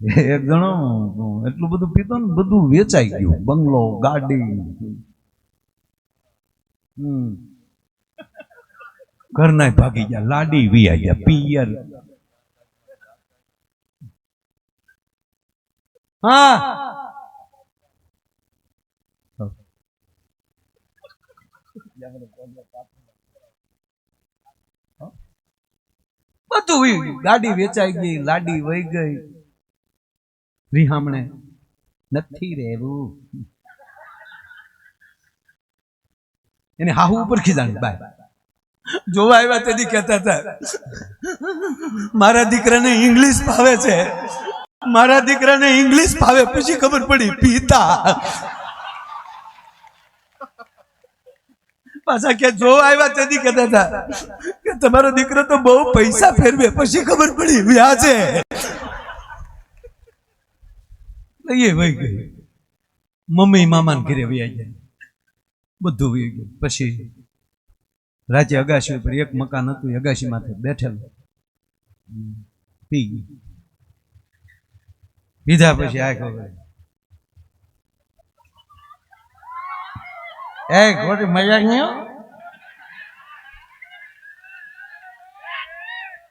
એક જણો એટલું બધું પીતો ને બધું વેચાઈ ગયું. બંગલો, ગાડી. હમ. ઘરના ભાગી ગયા, લાડી વિયા ગયા, પિયર. હા. બધું ગાડી વેચાઈ ગઈ, લાડી વહી ગઈ. રીહામણે નથી રહેવું એને હાહુ ઉપર ખીજાણી બાય. જોવા આવ્યા તેથી કહેતા હતા, મારા દીકરાને ઇંગ્લિશ ભાવે છે. મારા દીકરાને ઇંગ્લિશ ભાવે પછી ખબર પડી, પિતા. પાછા કે જોવા આવ્યા તેથી કહેતા હતા, કે તમારો દીકરો તો બહુ પૈસા ફેરવે, પછી ખબર પડી, વ્યાજે. લઈએ વહી ગઈ મમ્મી મામાને ઘરે વહી જાય બધું વહી ગયું. પછી રાજ્ય અગાશી ઉપર એક મકાન હતું અગાશી માથે બેઠેલું. પી ગયું. પીધા પછી આ ખબર. એ ખોટી મજાક નહીં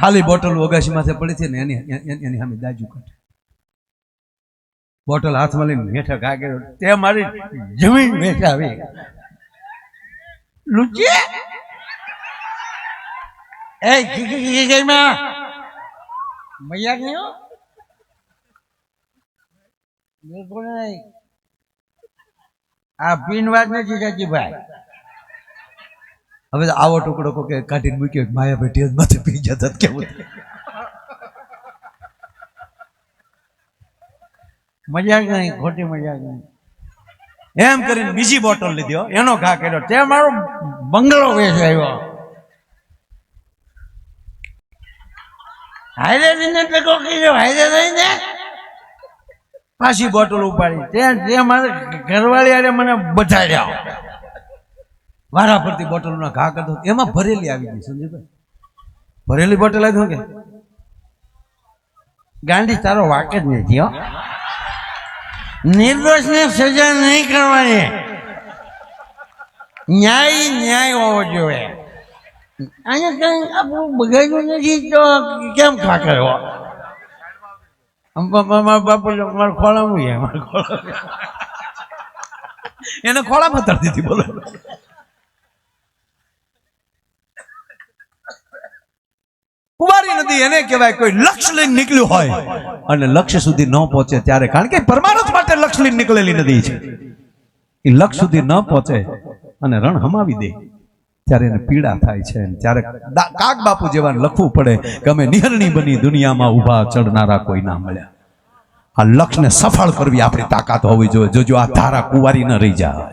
ખાલી બોટલ અગાશી માથે પડી છે ને એની- એની સામે દાજુ કાઢે. બોટલ હાથમાં લઈને હેઠા ઘા કર્યો તે મારી જમીન બેઠા આવી લુચી? એ, કી કી કી કી માં? મજાક નહીં હો? બિલકુલ નહીં. આ પીન વાત નથી સાચી ભાઈ હવે તો આવો ટુકડો કોકે કાઢીને મૂક્યો માયા બેઠી જ માથે પી જતા હતા કેવું મજાક નહીં, ખોટી મજાક નહીં. એમ કરીને બીજી બોટલ લીધી એનો ઘા કર્યો. તે મારો બંગલો વેચાયો હાઈરે ને ટકો કર્યો હાઈરે રહીને પાછી બોટલ ઉપાડી. તે તે મારે ઘરવાળી આરે મને બધાડ્યા. વારા ફરતી બોટલનો ઘા કરતો એમાં ભરેલી આવી ગઈ, સંજયભાઈ. ભરેલી બોટલ આવી કે? ગાંધી તારો વાક જ નથી, હો. નિર્દોષને સજા નહીં કરવાની. ન્યાય ન્યાય હોવો જોઈએ. અહીંયા કઈ આપણું બગાડ્યું નથી તો કેમ ખા કર્યો મારા બાપુ મારા ખોળામાં છે મારા એને ખોળા તરતી દીધી, બોલો. કુમારી નદી એને કહેવાય કોઈ લક્ષ્ય લઈને નીકળ્યું હોય. અને લક્ષ્ય સુધી ન પહોંચે ત્યારે, કારણ કે પરમાણુ માટે લક્ષ્ય લઈને નીકળેલી નદી છે. એ લક્ષ્ય સુધી ન પહોંચે અને રણ હમાવી દે, ત્યારે એને પીડા થાય છે. ત્યારે કાગ બાપુ જેવા લખવું પડે કે અમે નિહરણી બની દુનિયામાં ઊભા ચડનારા કોઈ ના મળ્યા. આ લક્ષ્યને સફળ કરવી આપણી તાકાત હોવી જોઈએ. જોજો, આ ધારા કુંવારી ન રહી જાય.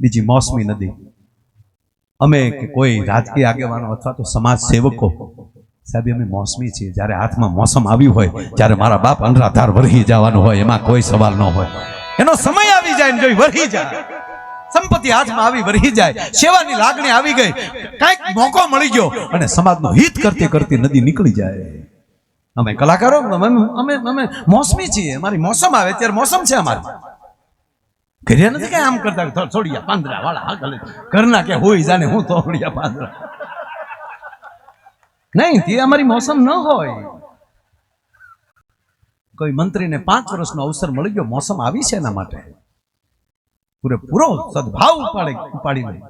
બીજી મોસમી નદી. અમે કોઈ રાજકીય આગેવાનો અથવા તો સમાજ સેવકો સાહેબ, અમે મોસમી છીએ. જ્યારે હાથમાં મોસમ આવ્યું હોય ત્યારે મારા બાપ અનરાધાર વરહી જવાનું હોય, એમાં કોઈ સવાલ ન હોય. એનો સમય આવી જાય ને જો વરહી જાય. સંપત્તિ હાથમાં આવી, વરહી જાય. સેવાની લાગણી આવી ગઈ. કાંઈક મોકો મળી ગયો અને સમાજનું હિત કરતી કરતી નદી નીકળી જાય. અમે કલાકારો, અમે અમે અમે મોસમી છીએ. અમારી મોસમ આવે ત્યારે મોસમ છે અમારી. ઘરે નથી કઈ આમ કરતા થોડિયા પાંદરા વાળા હા ભલે. ઘરના કે હોય જાને હું થોડિયા પાંદરા નહીં, તે અમારી મોસમ ન હોય. કોઈ મંત્રીને પાંચ વર્ષનો અવસર મળી ગયો, મોસમ આવી છે એના માટે. પૂરેપૂરો સદભાવ ઉપાડે ઉપાડી લે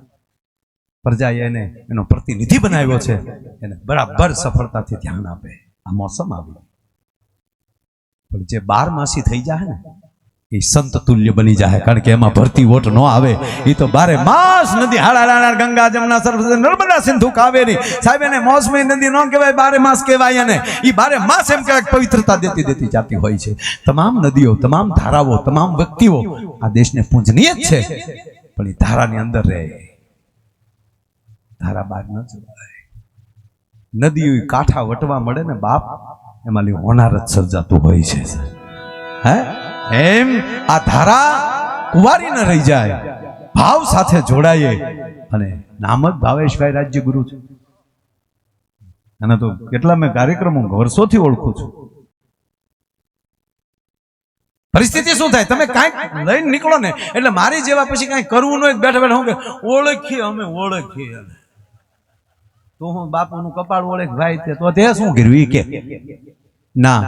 પ્રજાએ એને, એનો પ્રતિનિધિ બનાવ્યો છે. એને બરાબર સફળતાથી ધ્યાન આપે. આ મોસમ આવી. પણ જે બાર માસી થઈ જાય ને એ સંત તુલ્ય બની જાય કારણ કે એમાં ભરતી વોટ ન આવે. એ તો બારે માસ નદી, હાડા હાડા ગંગા, જમના, સરસ, નર્મદા, સિંધુ, કાવેરી. સાહેબ, એને મોસમી નદી ન કહેવાય, બારે માસ કહેવાય એને. એ બારે માસ એમ કહેવાય પવિત્રતા દેતી દેતી જાતી હોય છે. તમામ નદીઓ, તમામ ધારાઓ, તમામ વ્યક્તિઓ આ દેશને પૂજનીય જ છે. પણ એ ધારાની અંદર રહે. ધારા બહાર ન જવાય. નદીઓ કાંઠા વટવા મળે ને બાપ, એમાં જ સર્જાતું હોય છે હે? એમ આ ધારા કુવારી ન રહી જાય, ભાવ સાથે જોડાઈએ. અને નામ જ ભાવેશભાઈ રાજ્ય ગુરુ છે. અને તો કેટલા મેં કાર્યક્રમો વર્ષોથી ઓળખું છું. પરિસ્થિતિ શું થાય? તમે કાંઈક લઈને નીકળો ને, એટલે મારી જેવા પછી કાંઈ કરવું નહીં બેઠા બેઠા હું કે, ઓળખીએ અમે, ઓળખીએ તો હું બાપુનું કપાળ ઓળખ, ભાઈ, તે તો તે શું કર્યું? કે, ના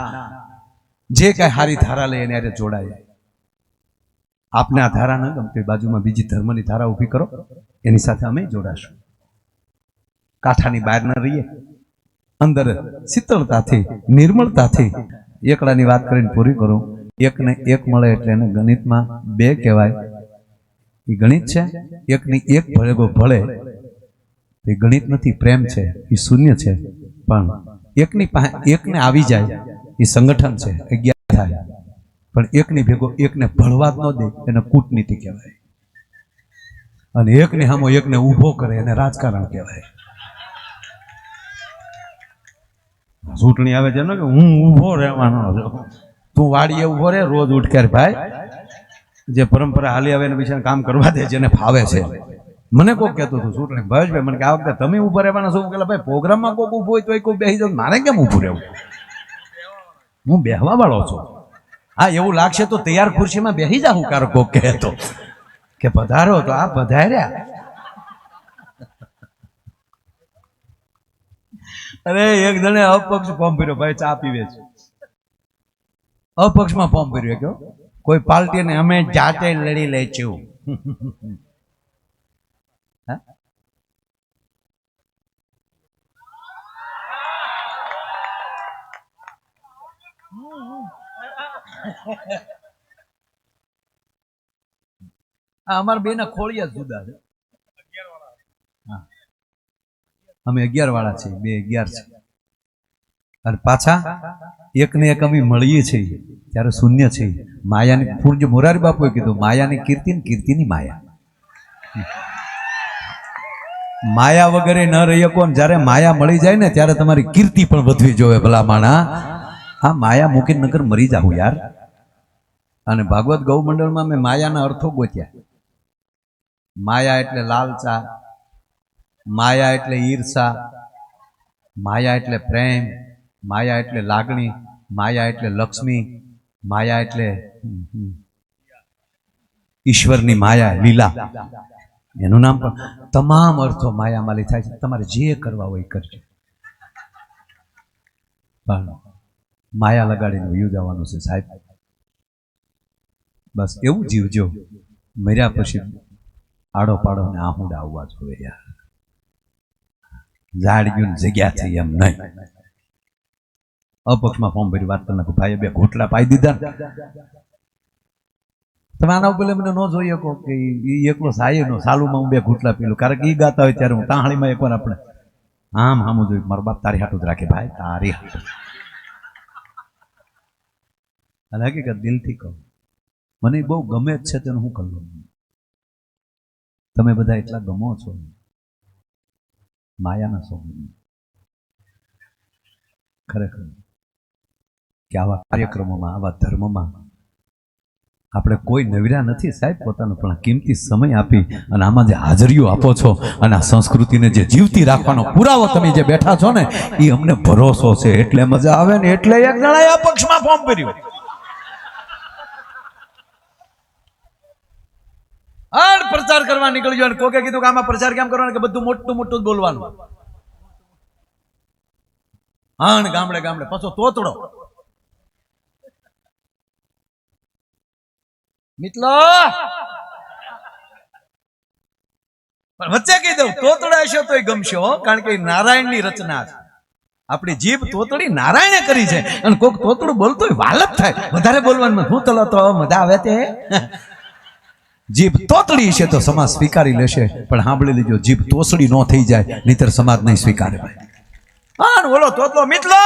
જે કાંઈ હારી ધારા લઈ એને જોડાય. આપને આ ધારા ન ગમતી બાજુમાં બીજી ધર્મની ધારા ઊભી કરો, એની સાથે અમે જોડાશું. કાંઠાની બહાર ન રહીએ. અંદર શીતળતાથી, નિર્મળતાથી એકડાની વાત કરીને પૂરી કરું. એકને એક મળે એટલે એને ગણિતમાં બે કહેવાય. એ ગણિત છે, એકની એક ભળેગો ભળે. એ ગણિત નથી, પ્રેમ છે, એ શૂન્ય છે. પણ એકની પાસે એકને આવી જાય. એ સંગઠન છે અગિયાર થાય. પણ એકની ભેગો એકને ભળવા જ ન દે એને કૂટનીતિ કહેવાય. અને એકને સામો એકને ઊભો કરે એને રાજકારણ કહેવાય. ચૂંટણી આવે છે ને કે હું ઊભો રહેવાનો છું? તું વાડીએ ઊભો રહે રોજ ઉઠકેર ભાઈ જે પરંપરા હાલી આવે એને બિચારા કામ કરવા દે જેને ફાવે છે. મને કોક કહેતું હતું ચૂંટણી ભાઈ મને કે આ વખતે તમે ઊભા રહેવાના છો? હું કહેલા ભાઈ પ્રોગ્રામમાં કોક ઊભો હોય તો કોઈ બેસી જાવ મારે કેમ ઊભું રહેવું? હું બેહવા વાળો છું. હા, એવું લાગશે તો તૈયાર ખુરશીમાં બેસી હું કારો કોક કહેતો. કે પધારો તો આ પધાર્યા અરે, એક જણે અપક્ષ ફોર્મ ભર્યો, ભાઈ ચા પીવે છે. અપક્ષમાં ફોર્મ ભર્યો કયો કોઈ પાર્ટી ને અમે જાતે લડી લે છું હા? આ અમારા બે ના ખોળિયા જુદા છે. અમે અગિયાર વાળા છે બે અગિયાર છે અને પાછા એક ને એક અમે મળીએ છીએ, ત્યારે શૂન્ય છે માયાની પૂર્ય મોરારી બાપુએ કીધું, માયાની કીર્તિ ને કીર્તિની માયા. માયા વગેરે ન રહી ને જ્યારે માયા મળી જાય ને, ત્યારે તમારી કીર્તિ પણ વધવી જોઈએ ભલા માણા હા, માયા મૂકીને નગર મરી જાવ યાર. અને ભાગવત ગૌમંડળમાં મેં માયાના અર્થો ગોત્યા. માયા એટલે લાલચા, માયા એટલે ઈર્ષા, માયા એટલે પ્રેમ, માયા એટલે લાગણી, માયા એટલે લક્ષ્મી, માયા એટલે. ઈશ્વરની માયા, લીલા. એનું નામ પણ તમામ અર્થો માયામાલી થાય છે. તમારે જે કરવા હોય કરજો. પણ માયા લગાડીને વયું જવાનું છે સાહેબ. બસ, એવું જીવજો મર્યા પછી આડો પાડો ને આહુડા આવવા જોવે યાર. ઝાડ ગયું જગ્યા થઈ એમ નહીં. અપક્ષમાં ફોર્મ ભરી વાત કરી ભાઈ બે ઘોટલા પાઈ દીધા તમે આના ઉપર મને ન જોઈ શકો કે એ એકલો સાયે નો, સાલુમાં હું બે ઘૂંટલા પીલું. કારણ કે એ ગાતા હોય ત્યારે હું તાહણીમાં એકવાર આપણે આમ આમ જોયું મારો બાપ તારી હાટું જ રાખે ભાઈ, તારી હાટું અને હકીકત દિલથી કહું. મને બહુ ગમે જ છે તેનું હું કરું તમે બધા એટલા ગમો છો. માયાના છો ખરેખર. કે આવા કાર્યક્રમોમાં, આવા ધર્મમાં આપણે કોઈ નવીરા નથી સાહેબ પોતાનો, પણ કિંમતી સમય આપી અને આમાં જે હાજરીઓ આપો છો અને આ સંસ્કૃતિને જે જીવતી રાખવાનો પુરાવો તમે જે બેઠા છો ને એ અમને ભરોસો છે. એટલે મજા આવે ને એટલે એક જણાએ પક્ષમાં ફોર્મ ભર્યું. આડ પ્રચાર કરવા નીકળ્યો અને કોકે કીધું કે આમાં પ્રચાર કેમ કરવાનો? કે બધું મોટું મોટું બોલવાનું. આણ ગામડે ગામડે. પાછો તોતડો. મિત્રો વચ્ચે કહી દઉં, તોતડા હશો તોય ગમશો કારણ કે નારાયણની રચના છે. આપણી જીભ તોતડી નારાયણે કરી છે. અને કોક તોતડું બોલતો વાલક થાય. વધારે બોલવાનું હું તલો તો મજા આવે તે. જીભ તોતડી છે તો સમાજ સ્વીકારી લેશે પણ સાંભળી લેજો જીભ તોસડી ન થઈ જાય નહીતર સમાજ નહીં સ્વીકારે ભાઈ. હા ઓલો તોતલો મિત્રો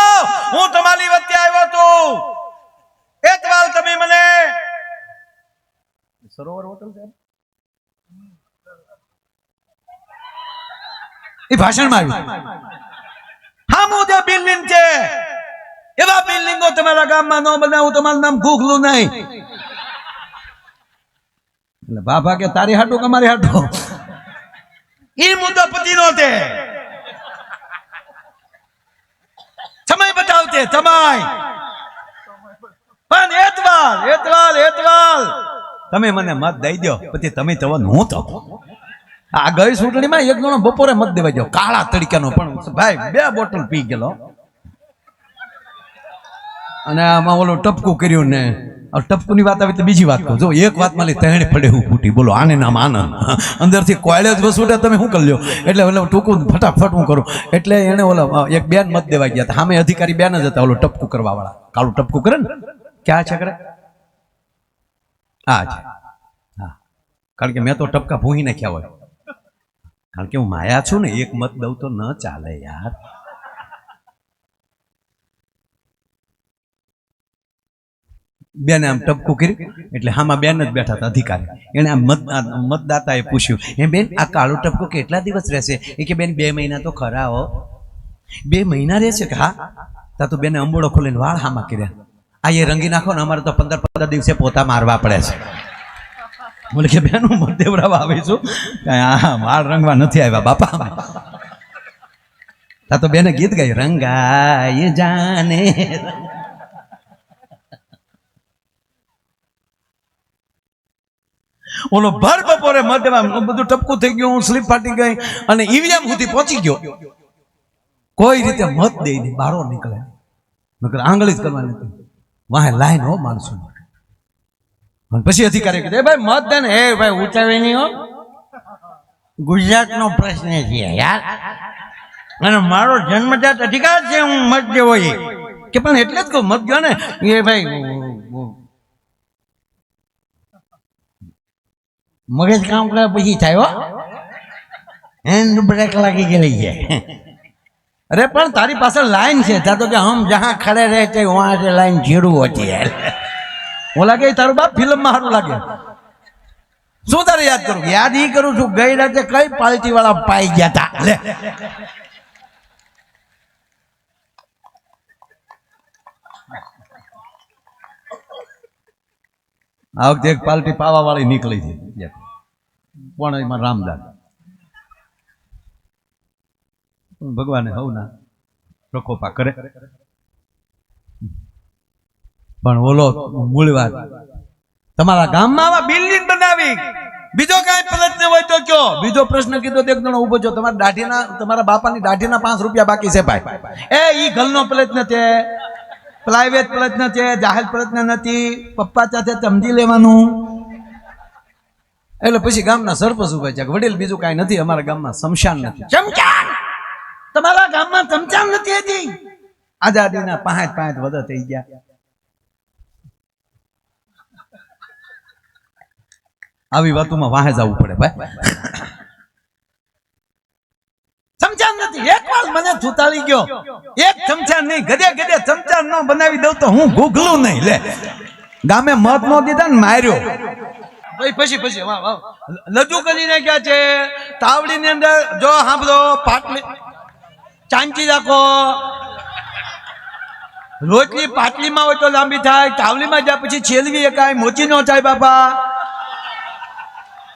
હું તમારી વચ્ચે આવ્યો તો એતવાલ તમે મને સરોવર હોટલ છે? એ ભાષણમાં આવ્યું. હા મોદે બિલ્ડિંગ છે. એવા બિલ્ડિંગો તમારા ગામમાં ન બનાવું તમારું નામ ગોખલું નહીં. એટલે બાપા કે તારી હાટું કે મારી હાટું? એ મુદ્દો પતિ નો તે સમય બતાવતે સમય. પણ એતવાલ એતવાલ હેતલાલ તમે મને મત દઈ દો પછી તમે તો હું તો આ ગઈ ચૂંટણીમાં એક જણો બપોરે મત દેવા જાવ કાળા તડકાનો પણ. ભાઈ બે બોટલ પી ગયેલો. અને આમાં ઓલું ટપકું કર્યું ને. ટપકુની વાત આવી તો બીજી વાત કહું. જો, એક વાત મારી તહેણી પડે હું ફૂટી બોલો, આને નામ આનંદ. અંદરથી કોયલે જ વસૂટે, તમે શું કરી લો એટલે ઓલો ટૂંકું ફટાફટ હું કરું. એટલે એને ઓલો એક બેન મત દેવા ગયા હતા. સામે અધિકારી બેન જ હતા, ઓલો ટપકું કરવા વાળા કાળું ટપકું કરે ને? ક્યાં છે કરે હા હા. કારણ કે મેં તો ટપકા ભૂહી નાખ્યા હોય. કારણ કે હું માયા છું ને, એક મત દઉં તો ન ચાલે યાર. બેને આમ ટપકું કર્યું. એટલે હામાં બેન જ બેઠા હતા અધિકારી. એણે મત મતદાતાએ પૂછ્યું એ બેન, આ કાળો ટપકો કેટલા દિવસ રહેશે? એ કે, બેન, બે મહિના તો ખરા હો. બે મહિના રહેશે કે? હા? તા તો બેને અંબોડો ખોલીને વાળ હામાં કર્યા. આ એ રંગી નાખો ને અમારે તો પંદર પંદર દિવસે પોતા મારવા પડે છે. બોલે કે, બેન, હું મત દેવડાવવા આવી છું. આ વાળ રંગવા નથી આવ્યા, બાપા તા તો બેને ગીત ગાઈ રંગાય જાને ઓલો ભર બપોરે મધ્યમાં બધું ટપકું થઈ ગયું, હું સ્લીપ ફાટી ગઈ અને ઈવીએમ સુધી પહોંચી ગયો. કોઈ રીતે મત દઈ નહીં, બારો નીકળે. નકર આંગળી જ કરવાની હતી વાહે લાઈન હો માણસો. પછી અધિકારી કીધું "એ ભાઈ, મત દે ને. એ ભાઈ ઉચાવે નહીં હો. ગુજરાતનો પ્રશ્ન છે, યાર, અને મારો જન્મજાત અધિકાર છે, હું મત દેવો એ. કે પણ એટલે જ કહું, મત ગયો ને. એ ભાઈ मगज काम कर पी थो एंड ब्रेक लगी गए अरे, पर तारी पास लाइन से था तो हम जहाँ खड़े रहते वहाँ से लाइन ज़ीरो होती है। वो लगे, तारू बाप फ़िल्म में हारू लगे। शो तारी याद करू, याद ही करू छू गई रात कई पार्टी वाला पाई गया था। ले। आग देख पावा वाली निकली थी। પણ એમાં રામદાસ ભગવાને હવના પ્રકોપા કરે. પણ ઓલો મૂળ વાત તમારા ગામમાં આવા બિલ્ડિંગ બનાવી. બીજો કઈ પ્રશ્ન હોય તો કયો? બીજો પ્રશ્ન કીધો એક જણો ઊભો છો તમારા દાઢીના, તમારા બાપાની દાઢીના પાંચ રૂપિયા બાકી છે ભાઈ. એ ઈ ગલનો પ્રયત્ન છે. પ્રાઇવેટ પ્રયત્ન છે, જાહેર પ્રયત્ન નથી. પપ્પા સાથે સમજી લેવાનું. એટલે પછી ગામના સરપંચ ઊભા છે વડીલ બીજું કાંઈ નથી અમારા ગામમાં શમશાન નથી. શમશાન? તમારા ગામમાં શમશાન નથી હજી? આઝાદીના પાંચ પાંચ વધ થઈ ગયા. આવી વાતોમાં વાહે જવું પડે ભાઈ. ચમચામ નથી. એક વાર મને થૂતાળી ગયો. એક ચમચા નહીં ગધે ગધે ચમચા ન બનાવી દઉં તો હું ગુગલું નહીં. લે. ગામે મત નો દીધા ને માર્યો. પછી પછી, વાહ વાહ. લજુ કરીને ક્યાં છે. તાવડીની અંદર જો સાંભળો પાટલી ચાંચી રાખો. રોટલી પાટલીમાં હોય તો લાંબી થાય તાવલીમાં જાય પછી છેલવી એકાય મોચી નો થાય બાપા.